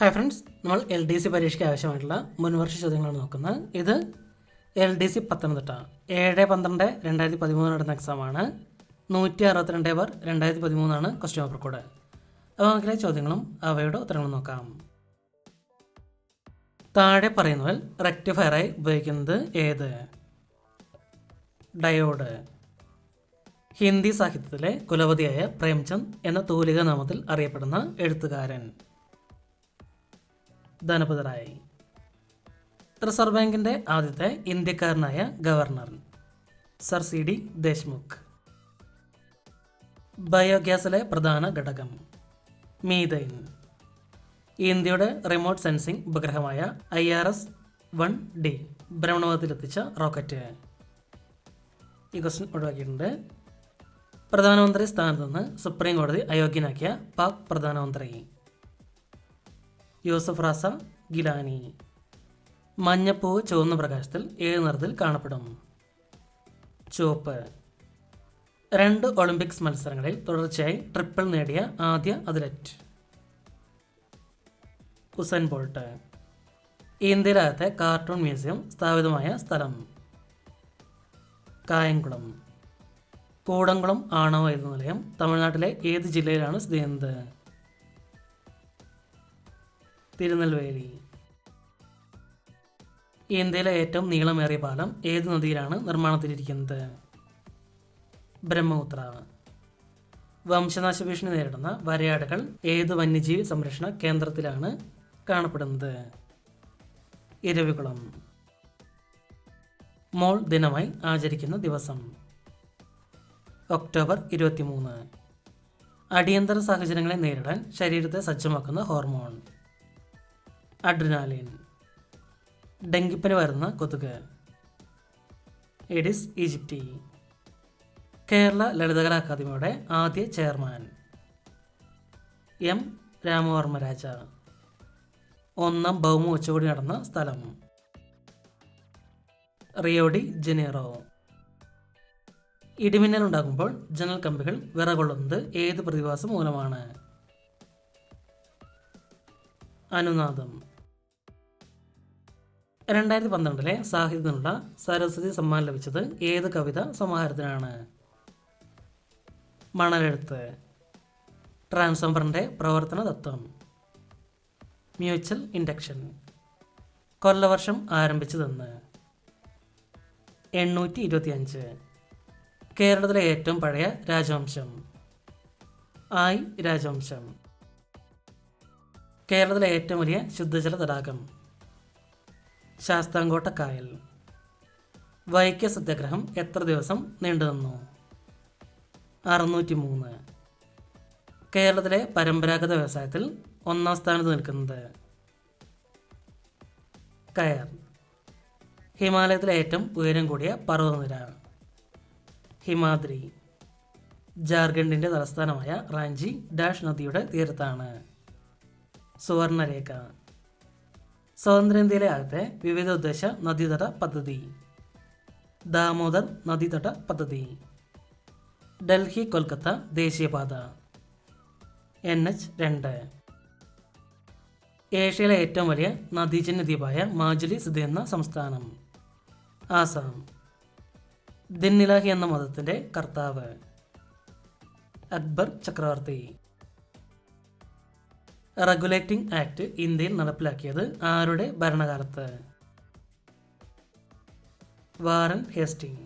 Hi friends നമ്മൾ L D C പരീക്ഷയ്ക്ക് ആവശ്യമായിട്ടുള്ള മുൻവർഷ ചോദ്യങ്ങളാണ് നോക്കുന്നത്. ഇത് എൽ ഡി സി പത്തനംതിട്ട. ഏഴ് പന്ത്രണ്ട് രണ്ടായിരത്തി പതിമൂന്ന് നടന്ന എക്സാമാണ് നൂറ്റി അറുപത്തിരണ്ട് ബാർ രണ്ടായിരത്തി പതിമൂന്നാണ് ക്വസ്റ്റ്യൻ പേപ്പർ കോഡ് അപ്പോൾ നമുക്കിലെ ചോദ്യങ്ങളും അവയുടെ ഉത്തരങ്ങളും നോക്കാം. താഴെ പറയുന്നവൽ റെക്ടിഫയറായി ഉപയോഗിക്കുന്നത് ഏത്? ഡയോഡ് ഹിന്ദി സാഹിത്യത്തിലെ കുലപതിയായ പ്രേംചന്ദ് എന്ന തൂലിക നാമത്തിൽ അറിയപ്പെടുന്ന എഴുത്തുകാരൻ. ധനപതി റായ് റിസർവ് ബാങ്കിന്റെ ആദ്യത്തെ ഇന്ത്യക്കാരനായ governor sir C D Deshmukh. ബയോഗ്യാസിലെ പ്രധാന ഘടകം മീതൈൻ ഇന്ത്യയുടെ remote sensing ഉപഗ്രഹമായ I R S one D ഭ്രമണപഥത്തിലെത്തിച്ച rocket. ഈ ക്വസ്റ്റ്യൻ ഒഴിവാക്കിയിട്ടുണ്ട്. പ്രധാനമന്ത്രി സ്ഥാനത്ത് നിന്ന് സുപ്രീം കോടതി അയോഗ്യനാക്കിയ പാക് പ്രധാനമന്ത്രി. യൂസഫ് റസ ഗിലാനി. മഞ്ഞപ്പൂവ് ചുവന്ന പ്രകാശത്തിൽ ഏഴ് നിറത്തിൽ കാണപ്പെടും. ചുവപ്പ്. രണ്ട് ഒളിമ്പിക്സ് മത്സരങ്ങളിൽ തുടർച്ചയായി ട്രിപ്പിൾ നേടിയ ആദ്യ athlete. Usain Bolt. ഇന്ത്യയിലകത്തെ cartoon museum സ്ഥാപിതമായ സ്ഥലം. കായംകുളം. കൂടംകുളം ആണവ വൈദ്യുത നിലയം തമിഴ്നാട്ടിലെ ഏത് ജില്ലയിലാണ് സ്ഥിതി ചെയ്യുന്നത്? തിരുനെൽവേലി ഇന്ത്യയിലെ ഏറ്റവും നീളമേറിയ പാലം ഏത് നദിയിലാണ് നിർമ്മാണത്തിലിരിക്കുന്നത്? ബ്രഹ്മപുത്ര വംശനാശ ഭീഷണി നേരിടുന്ന വരയാടുകൾ ഏത് വന്യജീവി സംരക്ഷണ കേന്ദ്രത്തിലാണ് കാണപ്പെടുന്നത്? ഇരവികുളം. മോൾ ദിനമായി ആചരിക്കുന്ന ദിവസം. ഒക്ടോബർ ഇരുപത്തിമൂന്ന്. അടിയന്തര സാഹചര്യങ്ങളെ നേരിടാൻ ശരീരത്തെ സജ്ജമാക്കുന്ന ഹോർമോൺ. അഡ്രിനാലിൻ ഡെങ്കിപ്പനി വരുന്ന കൊതുക്. എഡിസ് ഈജിപ്റ്റി കേരള ലളിതകലാ അക്കാദമിയുടെ ആദ്യ ചെയർമാൻ. എം രാമവർമ്മ രാജ ഒന്നാം ഭൗമ ഉച്ചകോടി നടന്ന സ്ഥലം. Rio de Janeiro. ഇടിമിന്നൽ ഉണ്ടാകുമ്പോൾ ജനൽ കമ്പികൾ വിറകൊള്ളുന്നത് ഏത് പ്രതിഭാസം മൂലമാണ്? അനുനാദം. രണ്ടായിരത്തി പന്ത്രണ്ടിലെ സാഹിത്യത്തിനുള്ള സരസ്വതി സമ്മാനം ലഭിച്ചത് ഏത് കവിത സമാഹാരത്തിനാണ്? മണലെഴുത്ത്. ട്രാൻസ്ഫോമറിന്റെ പ്രവർത്തന തത്വം. Mutual induction. കൊല്ലവർഷം ആരംഭിച്ചതെന്ന്. എണ്ണൂറ്റി ഇരുപത്തിയഞ്ച് കേരളത്തിലെ ഏറ്റവും പഴയ രാജവംശം. ആയി രാജവംശം. കേരളത്തിലെ ഏറ്റവും വലിയ ശുദ്ധജല തടാകം. ശാസ്താംകോട്ട കായൽ വൈക്ക സത്യാഗ്രഹം എത്ര ദിവസം നീണ്ടുനിന്നു അറുന്നൂറ്റി മൂന്ന് കേരളത്തിലെ പരമ്പരാഗത വ്യവസായത്തിൽ ഒന്നാം സ്ഥാനത്ത് നിൽക്കുന്നത് കയർ. ഹിമാലയത്തിലെ ഏറ്റവും ഉയരം കൂടിയ പർവതനിര. ഹിമാദ്രി. ജാർഖണ്ഡിന്റെ തലസ്ഥാനമായ റാഞ്ചി ഡാഷ് നദിയുടെ തീരത്താണ്. സുവർണരേഖ. സ്വതന്ത്രേന്ത്യയിലെ ആദ്യത്തെ വിവിധ ഉദ്ദേശ നദീതട പദ്ധതി. ദാമോദർ നദീതട പദ്ധതി. ഡൽഹി കൊൽക്കത്ത ദേശീയപാത. എൻ എച്ച് രണ്ട്. ഏഷ്യയിലെ ഏറ്റവും വലിയ നദീജന്യ ദ്വീപായ മാജുലി സ്ഥിതി ചെയ്യുന്ന സംസ്ഥാനം. ആസാം. ദിന്നിലാഹി എന്ന മതത്തിന്റെ കർത്താവ്. അക്ബർ ചക്രവർത്തി. റെഗുലേറ്റിംഗ് ആക്ട് ഇന്ത്യയിൽ നടപ്പിലാക്കിയത് ആരുടെ ഭരണകാലത്ത്? Warren Hasting.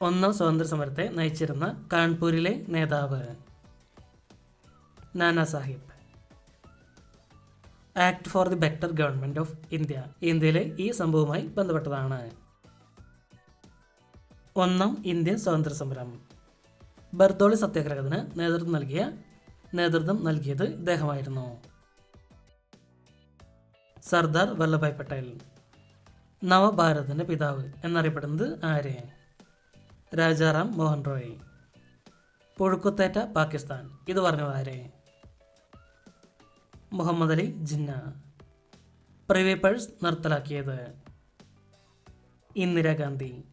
ഒന്നാം സ്വാതന്ത്ര്യ സമരത്തെ നയിച്ചിരുന്ന കാൺപൂരിലെ നേതാവ് Nana Sahib. Act for the better government of India ഇന്ത്യയിലെ ഈ സംഭവവുമായി ബന്ധപ്പെട്ടതാണ്. ഒന്നാം ഇന്ത്യൻ സ്വാതന്ത്ര്യ സമരം ബർദോളി സത്യാഗ്രഹത്തിന് നേതൃത്വം നൽകിയ നേതൃത്വം നൽകിയത് ഇദ്ദേഹമായിരുന്നു. സർദാർ വല്ലഭായ് പട്ടേൽ. നവഭാരതത്തിന്റെ പിതാവ് എന്നറിയപ്പെടുന്നത് ആര്? രാജാറാം മോഹൻ റോയ്. പുഴുക്കുത്തേറ്റ പാകിസ്ഥാൻ. ഇത് പറഞ്ഞത് ആര്? മുഹമ്മദ് അലി ജിന്ന. പ്രിവി പഴ്സ് നിർത്തലാക്കിയത് ഇന്ദിരാഗാന്ധി.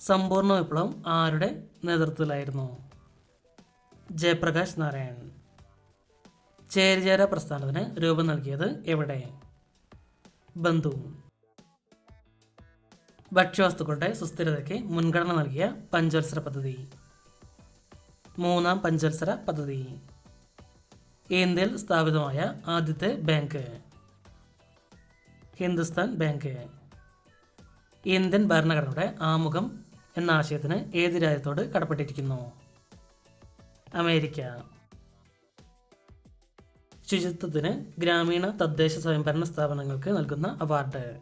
സമ്പൂർണ വിപ്ലവം ആരുടെ നേതൃത്വത്തിലായിരുന്നു? ജയപ്രകാശ് നാരായൺ ചേരിചേര പ്രസ്ഥാനത്തിന് രൂപം നൽകിയത് എവിടെ? ബന്ധു. ഭക്ഷ്യവസ്തുക്കളുടെ സുസ്ഥിരതയ്ക്ക് മുൻഗണന നൽകിയ പഞ്ചവത്സര പദ്ധതി. മൂന്നാം പഞ്ചവത്സര പദ്ധതി. ഇന്ത്യയിൽ സ്ഥാപിതമായ ആദ്യത്തെ ബാങ്ക്. ഹിന്ദുസ്ഥാൻ ബാങ്ക്. ഇന്ത്യൻ ഭരണഘടനയുടെ ആമുഖം എന്ന ആശയത്തിന് ഏത് രാജ്യത്തോട് കടപ്പെട്ടിരിക്കുന്നു? അമേരിക്ക. ശുചിത്വത്തിന് ഗ്രാമീണ തദ്ദേശ സ്വയംഭരണ സ്ഥാപനങ്ങൾക്ക് നൽകുന്ന അവാർഡ്.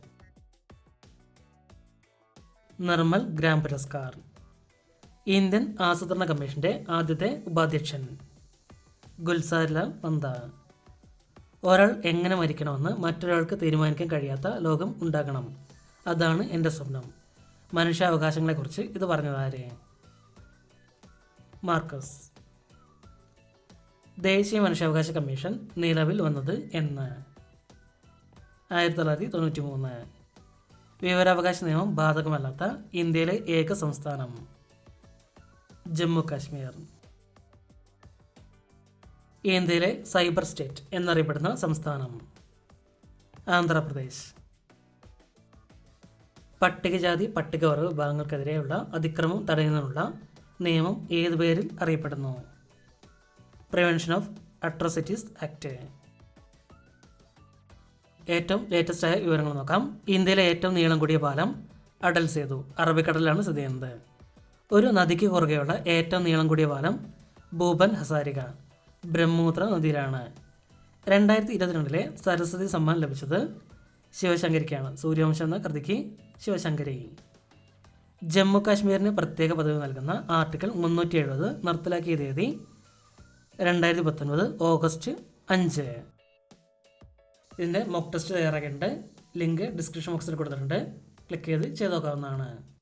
നിർമ്മൽ ഗ്രാം പുരസ്കാർ. ഇന്ത്യൻ ആസൂത്രണ കമ്മീഷന്റെ ആദ്യത്തെ ഉപാധ്യക്ഷൻ. ഗുൽസാരിലാൽ പന്ത ഒരാൾ എങ്ങനെ മരിക്കണമെന്ന് മറ്റൊരാൾക്ക് തീരുമാനിക്കാൻ കഴിയാത്ത ലോകം ഉണ്ടാകണം. അതാണ് എന്റെ സ്വപ്നം. മനുഷ്യാവകാശങ്ങളെക്കുറിച്ച് ഇത് പറഞ്ഞതാരെ? മാർക്കസ്. ദേശീയ മനുഷ്യാവകാശ കമ്മീഷൻ നിലവിൽ വന്നത് എന്ന്. ആയിരത്തി തൊള്ളായിരത്തി തൊണ്ണൂറ്റി മൂന്ന് വിവരാവകാശ നിയമം ബാധകമല്ലാത്ത ഇന്ത്യയിലെ ഏക സംസ്ഥാനം. ജമ്മു കാശ്മീർ ഇന്ത്യയിലെ സൈബർ സ്റ്റേറ്റ് എന്നറിയപ്പെടുന്ന സംസ്ഥാനം. ആന്ധ്രാപ്രദേശ്. പട്ടികജാതി പട്ടികവർഗ വിഭാഗങ്ങൾക്കെതിരെയുള്ള അതിക്രമം തടയുന്നതിനുള്ള നിയമം ഏതു പേരിൽ അറിയപ്പെടുന്നു? പ്രിവെൻഷൻ ഓഫ് അട്രോസിറ്റീസ് ആക്ട് ഏറ്റവും ലേറ്റസ്റ്റ് ആയ വിവരങ്ങൾ നോക്കാം. ഇന്ത്യയിലെ ഏറ്റവും നീളം കൂടിയ പാലം അടൽ സേതു അറബിക്കടലിലാണ് സ്ഥിതി ചെയ്യുന്നത്. ഒരു നദിക്ക് കുറുകെയുള്ള ഏറ്റവും നീളം കൂടിയ പാലം ഭൂപൻ ഹസാരിക ബ്രഹ്മപുത്ര നദിയിലാണ്. രണ്ടായിരത്തി ഇരുപത്തിരണ്ടിലെ സരസ്വതി സമ്മാനം ലഭിച്ചത് ശിവശങ്കരിക്കാണ്. സൂര്യവംശം എന്ന കൃതിക്ക് ശിവശങ്കരി. ജമ്മു കാശ്മീരിന് പ്രത്യേക പദവി നൽകുന്ന ആർട്ടിക്കിൾ മുന്നൂറ്റി എഴുപത് നിർത്തലാക്കിയ തീയതി രണ്ടായിരത്തി പത്തൊൻപത് ഓഗസ്റ്റ് അഞ്ച്. ഇതിന്റെ മോക്ക് ടെസ്റ്റ് തയ്യാറാക്കിയിട്ടുണ്ട്. ലിങ്ക് ഡിസ്ക്രിപ്ഷൻ ബോക്സിൽ കൊടുത്തിട്ടുണ്ട്. ക്ലിക്ക് ചെയ്ത് ചെയ്ത് നോക്കാവുന്നതാണ്.